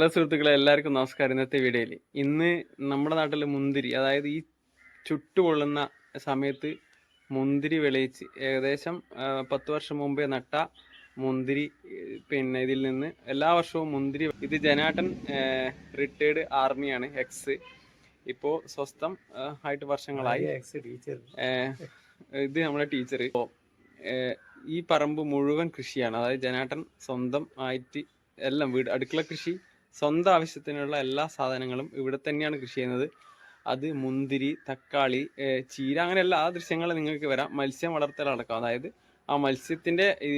Hello സുഹൃത്തുക്കളെ എല്ലാവർക്കും നമസ്കാരം. ഇന്നത്തെ വീഡിയോയിൽ ഇന്ന് നമ്മുടെ നാട്ടിൽ മുന്തിരി അതായത് ഈ ചുട്ടുപൊള്ളുന്ന സമയത്ത് മുന്തിരി വിളയിച്ച് ഏകദേശം പത്ത് വർഷം മുമ്പേ നട്ട മുന്തിരി പിന്നെ ഇതിൽ നിന്ന് എല്ലാ വർഷവും മുന്തിരി. ഇത് ജനാട്ടൻ റിട്ടയർഡ് ആർമിയാണ് എക്സ് ഇപ്പോൾ സ്വസ്ഥം ആയിട്ട് വർഷങ്ങളായി. എക്സ് ടീച്ചർ ഇത് നമ്മുടെ ടീച്ചർ ഇപ്പോൾ ഈ പറമ്പ് മുഴുവൻ കൃഷിയാണ്. അതായത് ജനാട്ടൻ സ്വന്തം ആയിട്ട് എല്ലാം വീട് അടുക്കള കൃഷി സ്വന്തം ആവശ്യത്തിനുള്ള എല്ലാ സാധനങ്ങളും ഇവിടെ തന്നെയാണ് കൃഷി ചെയ്യുന്നത്. അത് മുന്തിരി തക്കാളി ചീര അങ്ങനെ എല്ലാ ദൃശ്യങ്ങൾ നിങ്ങൾക്ക് വരാം. മത്സ്യം വളർത്തലടക്കം അതായത് ആ മത്സ്യത്തിന്റെ ഈ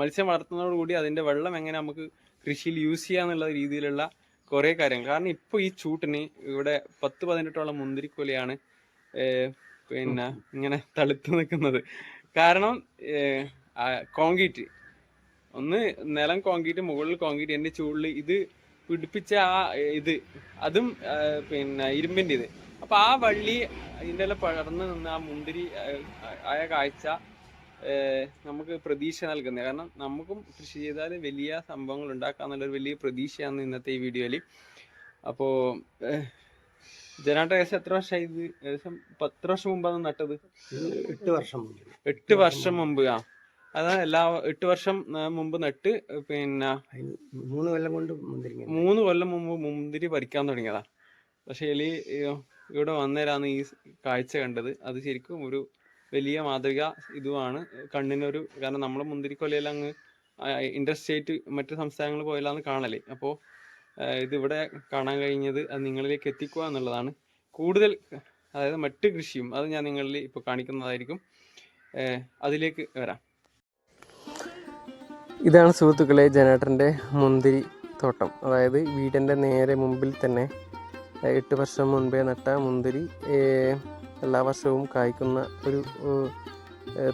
മത്സ്യം വളർത്തുന്നതോടുകൂടി അതിന്റെ വെള്ളം എങ്ങനെ നമുക്ക് കൃഷിയിൽ യൂസ് ചെയ്യാന്നുള്ള രീതിയിലുള്ള കുറേ കാര്യങ്ങൾ. കാരണം ഇപ്പോൾ ഈ ചൂട്ടിന് ഇവിടെ പത്ത് പതിനെട്ടോളം മുന്തിരിക്കൊലയാണ് പിന്നെ ഇങ്ങനെ തളുത്ത് നിൽക്കുന്നത്. കാരണം കോൺക്രീറ്റ് ഒന്ന് നിലം കോൺക്രീറ്റ് മുകളിൽ കോൺക്രീറ്റ് എന്റെ ചൂടിൽ ഇത് പിടിപ്പിച്ച ആ ഇത്. അതും പിന്നെ ഇരുമ്പിന്റെ ഇത്. അപ്പൊ ആ വള്ളി ഇതിന്റെ എല്ലാം പടർന്ന് നിന്ന് ആ മുന്തിരി ആയ കാഴ്ച നമുക്ക് പ്രതീക്ഷ നൽകുന്നത്. കാരണം നമുക്കും കൃഷി ചെയ്താൽ വലിയ സംഭവങ്ങൾ ഉണ്ടാക്കാന്നുള്ളൊരു വലിയ പ്രതീക്ഷയാണ് ഇന്നത്തെ ഈ വീഡിയോയിൽ. അപ്പോൾ ജനാട്ട ഏകദേശം എത്ര വർഷമായി ഇത്? ഏകദേശം പത്ത് വർഷം മുമ്പാണ് നട്ടത്? എട്ട് വർഷം മുമ്പ്. എട്ട് വർഷം മുമ്പ് ആ. അതാ എല്ലാ എട്ട് വർഷം മുമ്പ് നട്ട് പിന്നെ മൂന്ന് കൊല്ലം കൊണ്ട് മുന്തിരി മൂന്ന് കൊല്ലം മുമ്പ് മുന്തിരി പറിക്കാൻ തുടങ്ങിയതാ. പക്ഷെ എലി ഇവിടെ വന്നേരാണ് ഈ കാഴ്ച കണ്ടത്. അത് ശരിക്കും ഒരു വലിയ മാതൃക ഇതുമാണ്. കണ്ണിനൊരു കാരണം നമ്മളെ മുന്തിരിക്കൊലയെല്ലാം അങ്ങ് ഇൻഡസ്ട്രിയേറ്റ് മറ്റു സംസ്ഥാനങ്ങൾ പോയാലാണ് കാണൽ. അപ്പോൾ ഇതിവിടെ കാണാൻ കഴിഞ്ഞത് അത് നിങ്ങളിലേക്ക് എത്തിക്കുക എന്നുള്ളതാണ്. കൂടുതൽ അതായത് മറ്റ് കൃഷിയും അത് ഞാൻ നിങ്ങളിൽ ഇപ്പോൾ കാണിക്കുന്നതായിരിക്കും. അതിലേക്ക് വരാം. ഇതാണ് സുഹൃത്തുക്കളെ ജനേട്ടന്റെ മുന്തിരി തോട്ടം. അതായത് വീടിന്റെ നേരെ മുമ്പിൽ തന്നെ എട്ട് വർഷം മുൻപേ നട്ട മുന്തിരി എല്ലാ വർഷവും കായ്ക്കുന്ന ഒരു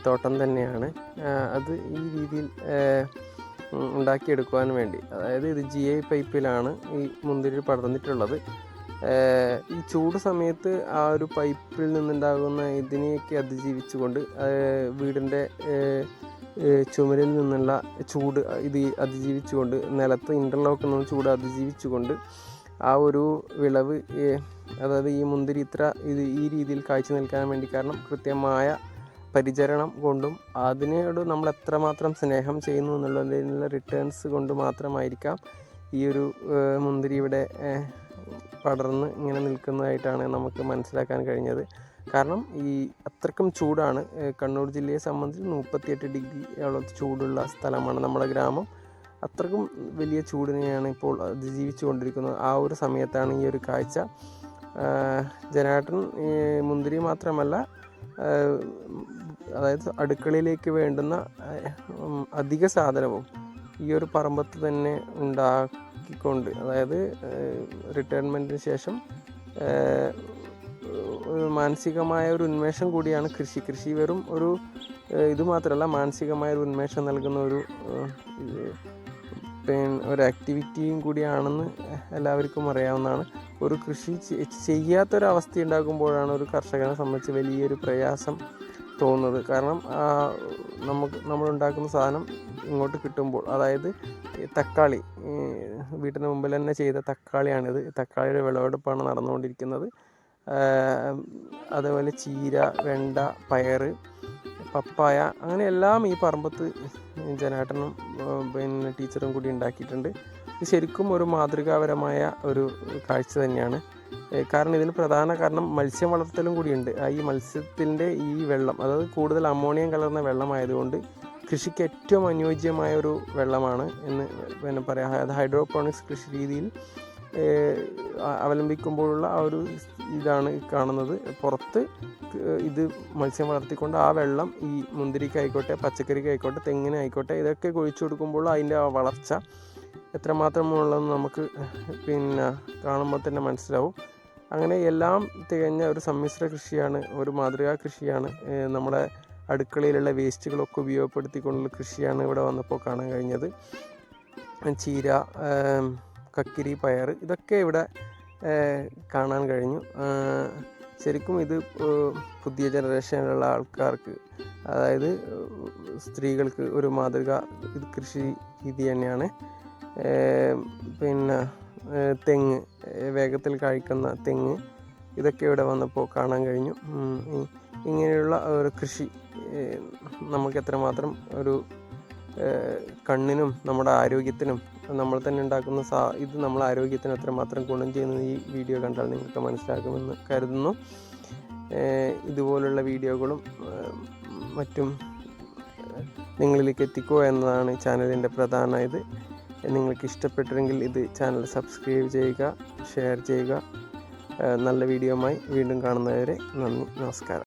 തോട്ടം തന്നെയാണ്. അത് ഈ രീതിയിൽ ഉണ്ടാക്കിയെടുക്കുവാൻ വേണ്ടി. അതായത് ഇത് ജി ഐ പൈപ്പിലാണ് ഈ മുന്തിരി പടർന്നിട്ടുള്ളത്. ഈ ചൂട് സമയത്ത് ആ ഒരു പൈപ്പിൽ നിന്നുണ്ടാകുന്ന ഇതിനെയൊക്കെ അതിജീവിച്ചുകൊണ്ട് വീടിന്റെ ചുമരിൽ നിന്നുള്ള ചൂട് ഇത് അതിജീവിച്ചുകൊണ്ട് നിലത്ത് ഇന്റർലോക്ക് നിന്ന് ചൂട് അതിജീവിച്ചുകൊണ്ട് ആ ഒരു വിളവ് അതായത് ഈ മുന്തിരി ഇത്ര ഇത് ഈ രീതിയിൽ കാഴ്ച നിൽക്കാൻ വേണ്ടി കാരണം കൃത്യമായ പരിചരണം കൊണ്ടും അതിനോട് നമ്മൾ എത്രമാത്രം സ്നേഹം ചെയ്യുന്നു എന്നുള്ളതിനുള്ള റിട്ടേൺസ് കൊണ്ട് മാത്രമായിരിക്കാം ഈ ഒരു മുന്തിരി ഇവിടെ പടർന്ന് ഇങ്ങനെ നിൽക്കുന്നതായിട്ടാണ് നമുക്ക് മനസ്സിലാക്കാൻ കഴിഞ്ഞത്. കാരണം ഈ അത്രക്കും ചൂടാണ്. കണ്ണൂർ ജില്ലയെ സംബന്ധിച്ച് മുപ്പത്തിയെട്ട് ഡിഗ്രി ഉള്ള ചൂടുള്ള സ്ഥലമാണ് നമ്മുടെ ഗ്രാമം. അത്രക്കും വലിയ ചൂടിനെയാണ് ഇപ്പോൾ അതിജീവിച്ചു കൊണ്ടിരിക്കുന്നത് ആ ഒരു സമയത്താണ് ഈ ഒരു കാഴ്ച. ജനാട്ടൻ മുന്തിരി മാത്രമല്ല അതായത് അടുക്കളയിലേക്ക് വേണ്ടുന്ന അധിക സാധനവും ഈ ഒരു പറമ്പത്ത് തന്നെ ഉണ്ടാക്കിക്കൊണ്ട് അതായത് റിട്ടയർമെന്റിന് ശേഷം മാനസികമായ ഒരു ഉന്മേഷം കൂടിയാണ് കൃഷി. കൃഷി വെറും ഒരു ഇത് മാത്രമല്ല മാനസികമായ ഒരു ഉന്മേഷം നൽകുന്ന ഒരു ഒരു ആക്ടിവിറ്റിയും കൂടിയാണെന്ന് എല്ലാവർക്കും അറിയാവുന്നതാണ്. ഒരു കൃഷി ചെയ്യാത്തൊരവസ്ഥ ഉണ്ടാകുമ്പോഴാണ് ഒരു കർഷകനെ സംബന്ധിച്ച് വലിയൊരു പ്രയാസം തോന്നുന്നത്. കാരണം നമുക്ക് നമ്മൾ ഉണ്ടാക്കുന്ന സാധനം ഇങ്ങോട്ട് കിട്ടുമ്പോൾ അതായത് തക്കാളി വീട്ടിന് മുമ്പിൽ തന്നെ ചെയ്ത തക്കാളിയാണിത്. തക്കാളിയുടെ വിളവെടുപ്പാണ് നടന്നുകൊണ്ടിരിക്കുന്നത്. അതേപോലെ ചീര വെണ്ട പയർ പപ്പായ അങ്ങനെ എല്ലാം ഈ പറമ്പത്ത് ജനാട്ടനും പിന്നെ ടീച്ചറും കൂടി ഉണ്ടാക്കിയിട്ടുണ്ട്. ഇത് ശരിക്കും ഒരു മാതൃകാപരമായ ഒരു കാഴ്ച തന്നെയാണ്. കാരണം ഇതിന് പ്രധാന കാരണം മത്സ്യം വളർത്തലും കൂടിയുണ്ട്. ഈ മത്സ്യത്തിന്റെ ഈ വെള്ളം അതായത് കൂടുതൽ അമോണിയം കലർന്ന വെള്ളമായതുകൊണ്ട് കൃഷിക്ക് ഏറ്റവും അനുയോജ്യമായ ഒരു വെള്ളമാണ് എന്ന് പിന്നെ പറയാം. അതായത് ഹൈഡ്രോപോണിക്സ് കൃഷി രീതിയിൽ അവലംബിക്കുമ്പോഴുള്ള ആ ഒരു ഇതാണ് കാണുന്നത്. പുറത്ത് ഇത് മത്സ്യം വളർത്തിക്കൊണ്ട് ആ വെള്ളം ഈ മുന്തിരിക്കായിക്കോട്ടെ പച്ചക്കറിക്കായിക്കോട്ടെ തെങ്ങിനായിക്കോട്ടെ ഇതൊക്കെ കുഴിച്ചു കൊടുക്കുമ്പോൾ അതിന്റെ ആ വളർച്ച എത്രമാത്രമുള്ളതെന്ന് നമുക്ക് പിന്നെ കാണുമ്പോൾ തന്നെ മനസ്സിലാവും. അങ്ങനെ എല്ലാം തികഞ്ഞ ഒരു സമ്മിശ്ര കൃഷിയാണ് ഒരു മാതൃകാ കൃഷിയാണ്. നമ്മുടെ അടുക്കളയിലുള്ള വേസ്റ്റുകളൊക്കെ ഉപയോഗപ്പെടുത്തിക്കൊണ്ടുള്ള കൃഷിയാണ് ഇവിടെ വന്നപ്പോൾ കാണാൻ കഴിഞ്ഞത്. ചീര കക്കിരി പയർ ഇതൊക്കെ ഇവിടെ കാണാൻ കഴിഞ്ഞു. ശരിക്കും ഇത് പുതിയ ജനറേഷനിലുള്ള ആൾക്കാർക്ക് അതായത് സ്ത്രീകൾക്ക് ഒരു മാതൃക ഇത് കൃഷി രീതി തന്നെയാണ്. പിന്നെ തെങ്ങ് വേഗത്തിൽ കായ്ക്കുന്ന തെങ്ങ് ഇതൊക്കെ ഇവിടെ വന്നപ്പോൾ കാണാൻ കഴിഞ്ഞു. ഇങ്ങനെയുള്ള ഒരു കൃഷി നമുക്ക് എത്രമാത്രം ഒരു കണ്ണിനും നമ്മുടെ ആരോഗ്യത്തിനും നമ്മൾ തന്നെ ഉണ്ടാക്കുന്ന സാ ഇത് നമ്മളെ ആരോഗ്യത്തിന് എത്രമാത്രം ഗുണം ചെയ്യുന്നത് ഈ വീഡിയോ കണ്ടാൽ നിങ്ങൾക്ക് മനസ്സിലാക്കുമെന്ന് കരുതുന്നു. ഇതുപോലുള്ള വീഡിയോകളും മറ്റും നിങ്ങളിലേക്ക് എത്തിക്കുക എന്നതാണ് ചാനലിന്റെ പ്രധാന ഇത്. നിങ്ങൾക്ക് ഇഷ്ടപ്പെട്ടിരുന്നെങ്കിൽ ഇത് ചാനൽ സബ്സ്ക്രൈബ് ചെയ്യുക ഷെയർ ചെയ്യുക. നല്ല വീഡിയോമായി വീണ്ടും കാണുന്നവരെ നന്ദി നമസ്കാരം.